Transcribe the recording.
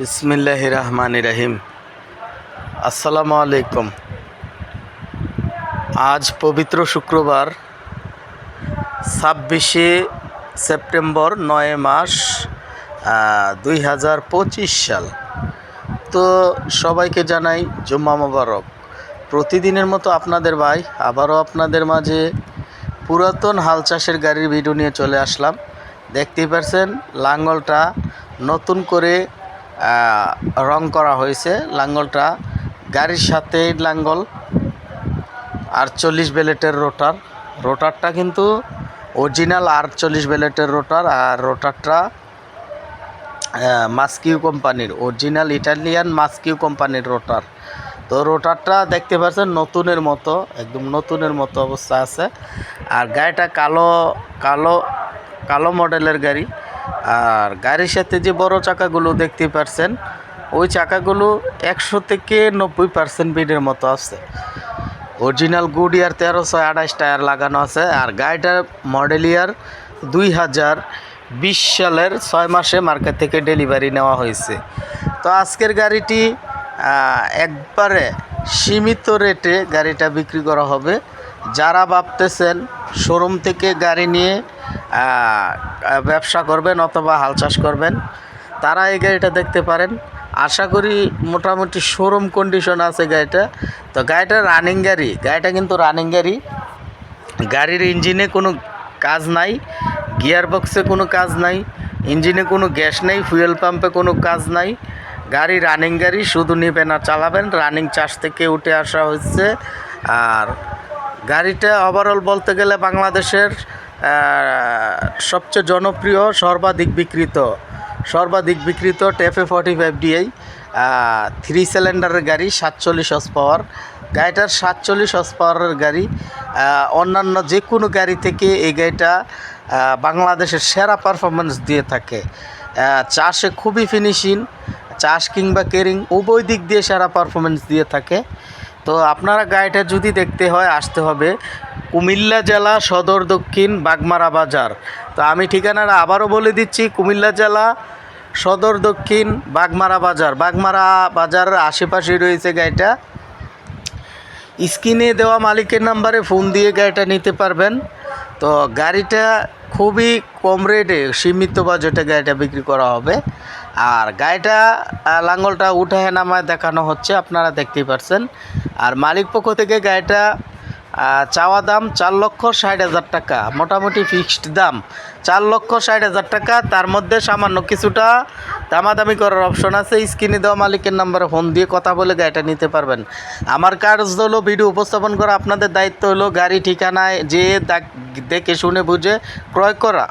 বিসমিল্লাহ রহমান রাহিম আসসালামু আলাইকুম আজ পবিত্র শুক্রবার, ছাব্বিশে সেপ্টেম্বর নয় মাস দুই হাজার পঁচিশ সাল। তো সবাইকে জানাই জুম্মা মোবারক। প্রতিদিনের মতো আপনাদের ভাই, আবারও আপনাদের মাঝে পুরাতন হাল চাষের গাড়ির ভিডিও নিয়ে চলে আসলাম। দেখতেই পারছেন, লাঙ্গলটা নতুন করে রং করা হয়েছে লাঙ্গলটা। গাড়ির সাথে লাঙ্গল আটচল্লিশ বেলেটের রোটার। রোটারটা কিন্তু অরিজিনাল আটচল্লিশ বেলেটের রোটার আর রোটারটা মাস্কিউ কোম্পানির, অরিজিনাল ইটালিয়ান মাস্কিউ কোম্পানির রোটার। তো রোটারটা দেখতে পাচ্ছেন নতুনের মতো, একদম নতুনের মতো অবস্থা আছে। আর গাড়িটা কালো কালো কালো মডেলের গাড়ি। আর গাড়ির সাথে যে বড় চাকাগুলো দেখতে পারছেন, ওই চাকাগুলো একশো থেকে নব্বই পার্সেন্ট বিডের মতো আছে। অরিজিনাল গুড ইয়ার তেরোশো আঠাশ টায়ার লাগানো আছে আর গাড়িটার মডেল ইয়ার দুই হাজার বিশ সালের ছয় মাসে মার্কেট থেকে ডেলিভারি নেওয়া হয়েছে। তো আজকের গাড়িটি একবারে সীমিত রেটে গাড়িটা বিক্রি করা হবে। যারা ভাবতেছেন শোরুম থেকে গাড়ি নিয়ে ব্যবসা করবেন অথবা হাল চাষ করবেন, তারা এই গাড়িটা দেখতে পারেন। আশা করি মোটামুটি শোরুম কন্ডিশন আছে গাড়িটা। তো গাড়িটা রানিং গাড়ি, গাড়িটা কিন্তু রানিং গাড়ি। গাড়ির ইঞ্জিনে কোনো কাজ নাই গিয়ার বক্সে কোনো কাজ নাই ইঞ্জিনে কোনো গ্যাস নেই ফুয়েল পাম্পে কোনো কাজ নাই। গাড়ি রানিং গাড়ি, শুধু নেবেন আর চালাবেন। রানিং চার্জ থেকে উঠে আসা হচ্ছে। আর গাড়িটা ওভারঅল বলতে গেলে বাংলাদেশের সবচেয়ে জনপ্রিয়, সর্বাধিক বিক্রিত সর্বাধিক বিক্রিত TAFE forty five DI three সিলিন্ডারের গাড়ি, সাতচল্লিশ হর্স পাওয়ার গাড়িটার সাতচল্লিশ হর্স পাওয়ারের গাড়ি অন্যান্য যে কোনো গাড়ি থেকে এই গাড়িটা বাংলাদেশের সেরা পারফরমেন্স দিয়ে থাকে। চাষে খুবই ফিনিশিং চাষ কিংবা কেরিং উভয় দিক দিয়ে সেরা পারফরমেন্স দিয়ে থাকে। তো আপনারা গাড়িটা যদি দেখতে হয়, আসতে হবে কুমিল্লা জেলা সদর দক্ষিণ বাগমারা বাজার। তো আমি ঠিকানাটা আবারও বলে দিচ্ছি, কুমিল্লা জেলা সদর দক্ষিণ বাগমারা বাজার। বাগমারা বাজারের আশেপাশে রয়েছে গাড়িটা। স্ক্রিনে দেওয়া মালিকের নাম্বারে ফোন দিয়ে গাড়িটা নিতে পারবেন। তো গাড়িটা খুবই কম রেটে সীমিত বাজেটে গাড়িটা বিক্রি করা হবে। আর গাড়িটা লাঙ্গলটা উঠায় নামায় দেখানো হচ্ছে, আপনারা দেখতেই পাচ্ছেন আর মালিক পক্ষ থেকে গাড়িটা চাওয়া দাম চার লক্ষ ষাট হাজার টাকা, মোটামুটি ফিক্সড দাম। চার লক্ষ ষাট হাজার টাকা, তার মধ্যে সামান্য কিছুটা দামাদামি করার অপশন আছে। স্ক্রিনে দেওয়া মালিকের নাম্বারে ফোন দিয়ে কথা বলে গাড়িটা নিতে পারবেন। আমার কাজ হলো, ভিডিও উপস্থাপন করা, আপনাদের দায়িত্ব হলো গাড়ি ঠিকানায় যেয়ে দেখ- দেখে শুনে বুঝে ক্রয় করা।